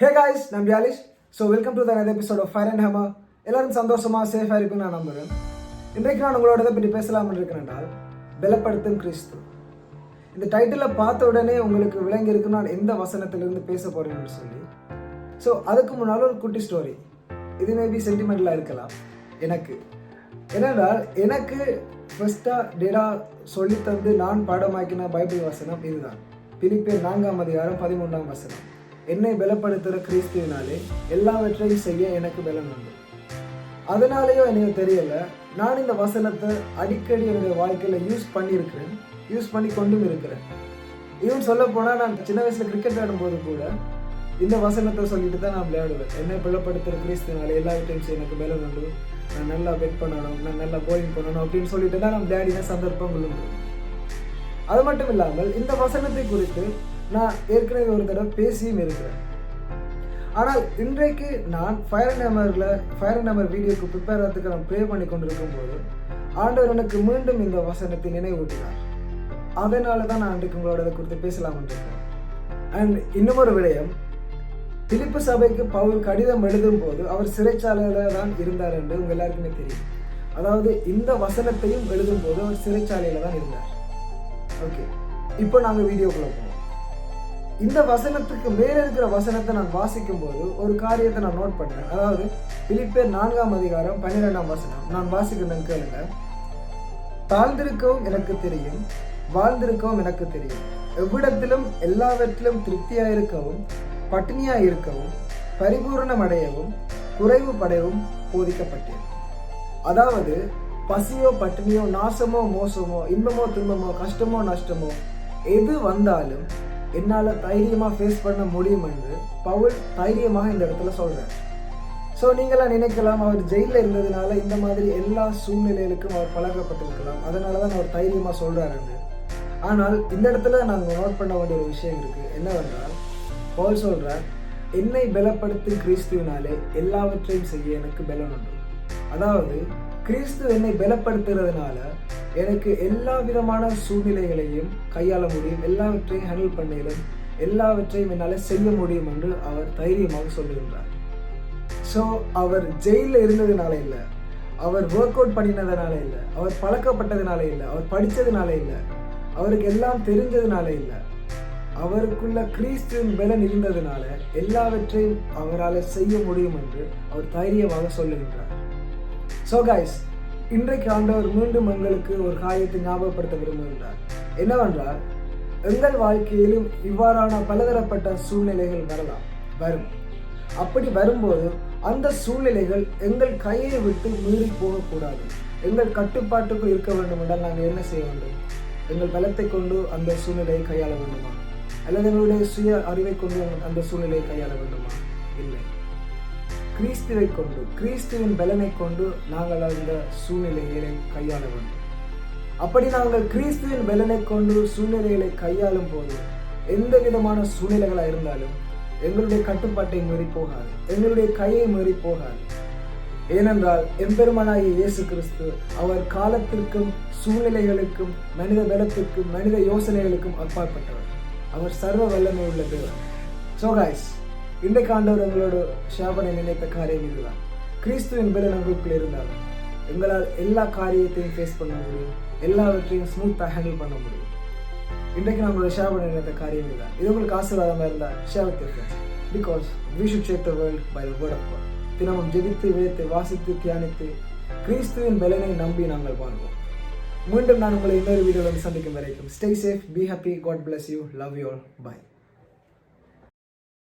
ஹே guys நான் வியாலிஷ் so welcome to the episode of fire and hammer எல்லாரும் சந்தோஷமாக சேஃபாக இருக்குன்னு நான் நம்புறேன். இன்றைக்கு நான் உங்களோட இதை பற்றி பேசலாம்னு இருக்கிறேன் பலப்படுத்தும் கிறிஸ்து. இந்த டைட்டிலை பார்த்த உடனே உங்களுக்கு விளங்கி இருக்கு நான் எந்த வசனத்திலிருந்து பேச போகிறேன்னு சொல்லி. ஸோ அதுக்கு முன்னால் ஒரு குட்டி ஸ்டோரி இது மேபி சென்டிமெண்டலாக இருக்கலாம். எனக்கு. ஏனென்றால் எனக்கு ஃபஸ்ட்டாக டேடா சொல்லி தந்து நான் பாடமாக்கின பைபிள் வசனம் இதுதான். பிலிப்பியர் நான்காம் அதிகாரம் பதிமூன்றாம் வசனம். என்னை பலப்படுத்துகிற கிறிஸ்துவினாலே எல்லாவற்றையும் செய்ய எனக்கு பலம் உண்டு. அதனாலேயோ எனக்கு தெரியல நான் இந்த வசனத்தை அடிக்கடி என்னுடைய வாழ்க்கையில் யூஸ் பண்ணியிருக்கிறேன் யூஸ் பண்ணி கொண்டும் இருக்கிறேன். இவன் சொல்ல போனால் நான் சின்ன வயசில் கிரிக்கெட் ஆடும்போது கூட இந்த வசனத்தை சொல்லிட்டு தான் நான் விளையாடுவேன். என்னை பிளப்படுத்துகிற கிறிஸ்துனால எல்லா டைம்ஸ் எனக்கு மேலே உண்டு. நான் நல்லா பெட் பண்ணணும் நான் நல்லா போலிங் பண்ணணும் அப்படின்னு சொல்லிட்டு தான் நான் விளையாடின சந்தர்ப்பங்கள் உண்டு. அது மட்டும் இல்லாமல் இந்த வசனத்தை குறித்து நான் ஏற்கனவே ஒரு தடவை பேசியும் இருக்கிறேன். ஆனால் இன்றைக்கு நான் ஃபயர் அண்ட் ஃபயர் அண்ட் வீடியோக்கு ப்ரிப்பேர் ஆகிறதுக்கு நான் ப்ரே பண்ணி கொண்டிருக்கும் போது ஆண்டவர் எனக்கு மீண்டும் இந்த வசனத்தை நினைவூட்டினார். அதனால தான் நான் இன்றைக்கு உங்களோட இதை குறித்து பேசலாம் இருக்கேன். அண்ட் இன்னும் ஒரு விடயம் பிலிப்பு சபைக்கு பவுல் கடிதம் எழுதும் போது அவர் சிறைச்சாலையில் தான் இருந்தார் என்று உங்கள் எல்லாருக்குமே தெரியும். அதாவது இந்த வசனத்தையும் எழுதும் போது அவர் சிறைச்சாலையில் தான் இருந்தார். ஓகே இப்போ நாங்கள் வீடியோக்குள்ள போவோம். இந்த வசனத்துக்கு மேல இருக்கிற வசனத்தை நான் வாசிக்கும் போது ஒரு காரியத்தை நான் நோட் பண்ணேன் அதாவது பிலிப்பேர் நான்காம் அதிகாரம் பன்னிரெண்டாம் வசனம். நான் வாசிக்கிறேன் கேளுங்க. தாழ்ந்திருக்கவும் எனக்கு தெரியும் வாழ்ந்திருக்கவும் எனக்கு தெரியும். எவ்விடத்திலும் எல்லாவற்றிலும் திருப்தியாயிருக்கவும் பட்டினியாயிருக்கவும் பரிபூரணம் அடையவும் குறைவு படையவும் போதிக்கப்பட்டேன். அதாவது பசியோ பட்டினியோ நாசமோ மோசமோ இன்பமோ துன்பமோ கஷ்டமோ நஷ்டமோ எது வந்தாலும் என்னால் தைரியமாக ஃபேஸ் பண்ண முடியும் என்று பவுல் தைரியமாக இந்த இடத்துல சொல்கிறார் ஸோ நீங்களாம் நினைக்கலாம் அவர் ஜெயிலில் இருந்ததுனால இந்த மாதிரி எல்லா சூழ்நிலைகளுக்கும் அவர் பழக்கப்பட்டிருக்கலாம். அதனால தான் அவர் தைரியமாக சொல்கிறாருன்னு ஆனால் இந்த இடத்துல நாங்கள் நோட் பண்ண வேண்டிய ஒரு விஷயம் இருக்குது என்னவென்றால் பவுல் சொல்கிறார் என்னை பலப்படுத்தி கிறிஸ்துவினாலே எல்லாவற்றையும் செய்ய எனக்கு பலம் உண்டு. அதாவது கிறிஸ்து என்னை பலப்படுத்துறதுனால எனக்கு எல்லா விதமான சூழ்நிலைகளையும் கையாள முடியும் எல்லாவற்றையும் ஹேண்டில் பண்ணிடும் எல்லாவற்றையும் என்னால் செய்ய முடியும் என்று அவர் தைரியமாக சொல்லுகின்றார். ஸோ அவர் ஜெயிலில் இருந்ததுனால இல்லை அவர் ஒர்க் அவுட் பண்ணினதுனால இல்லை அவர் பழக்கப்பட்டதுனால இல்லை அவர் படித்ததுனால இல்லை அவருக்கு எல்லாம் தெரிஞ்சதுனால இல்லை அவருக்குள்ள கிறிஸ்துவின் பலன் இருந்ததுனால எல்லாவற்றையும் அவரால் செய்ய முடியும் என்று அவர் தைரியமாக சொல்லுகின்றார். ஸோ கைஸ் இன்றைக்கு ஆண்டவர் மீண்டும் எங்களுக்கு ஒரு காரியத்தை ஞாபகப்படுத்த விரும்புகின்றார். என்னவென்றால் எங்கள் வாழ்க்கையிலும் இவ்வாறான பலதரப்பட்ட சூழ்நிலைகள் வரலாம் வரும். அப்படி வரும்போது அந்த சூழ்நிலைகள் எங்கள் கையை விட்டு மீறி போகக்கூடாது. எங்கள் கட்டுப்பாட்டுக்குள் இருக்க வேண்டும் என்றால் நாங்கள் என்ன செய்ய வேண்டும்? எங்கள் பலத்தை கொண்டு அந்த சூழ்நிலையை கையாள வேண்டுமா? அல்லது எங்களுடைய சுய அறிவை கொண்டு அந்த சூழ்நிலையை கையாள வேண்டுமா? இல்லை. கிறிஸ்துவை கொண்டு கிறிஸ்துவின் பலனை கொண்டு நாங்கள் அந்த சூழ்நிலைகளை கையாள வேண்டும். அப்படி நாங்கள் கிறிஸ்துவின் பலனை கொண்டு சூழ்நிலைகளை கையாளும் போது எந்த விதமான சூழ்நிலைகளாக இருந்தாலும் எங்களுடைய கட்டுப்பாட்டை மீறி போகாது எங்களுடைய கையை மீறி போகாது. ஏனென்றால் எம்பெருமானாகிய இயேசு கிறிஸ்து அவர் காலத்திற்கும் சூழ்நிலைகளுக்கும் மனித பலத்திற்கும் மனித யோசனைகளுக்கும் அப்பாற்பட்டவர். அவர் சர்வ வல்லமை உள்ள தேவர் ஸோ காய்ஸ் இன்றைக்கு ஆண்டவர் எங்களோட ஷாபனை நினைத்த காரியம் இதுதான். கிறிஸ்துவின் பலன் உங்களுக்குள்ள இருந்தால் எங்களால் எல்லா காரியத்தையும் ஃபேஸ் பண்ண முடியும். எல்லாவற்றையும் ஸ்மூத்தாக ஹேண்டில் பண்ண முடியும். இன்றைக்கு நம்மளோட ஷேர் பண்ண நினைத்த காரியம் இதுதான். இது உங்களுக்கு ஆசீர்வாதமாக இருந்தால் share with because we should shake the world by word of God தினமும் ஜெபித்து விதைத்து வாசித்து தியானித்து கிறிஸ்துவின் பலனை நம்பி நாங்கள் வாழ்வோம். மீண்டும் நான் உங்களை இன்னொரு வீடியோவில் சந்திக்கும் வரைக்கும் stay safe be happy God bless you love you all bye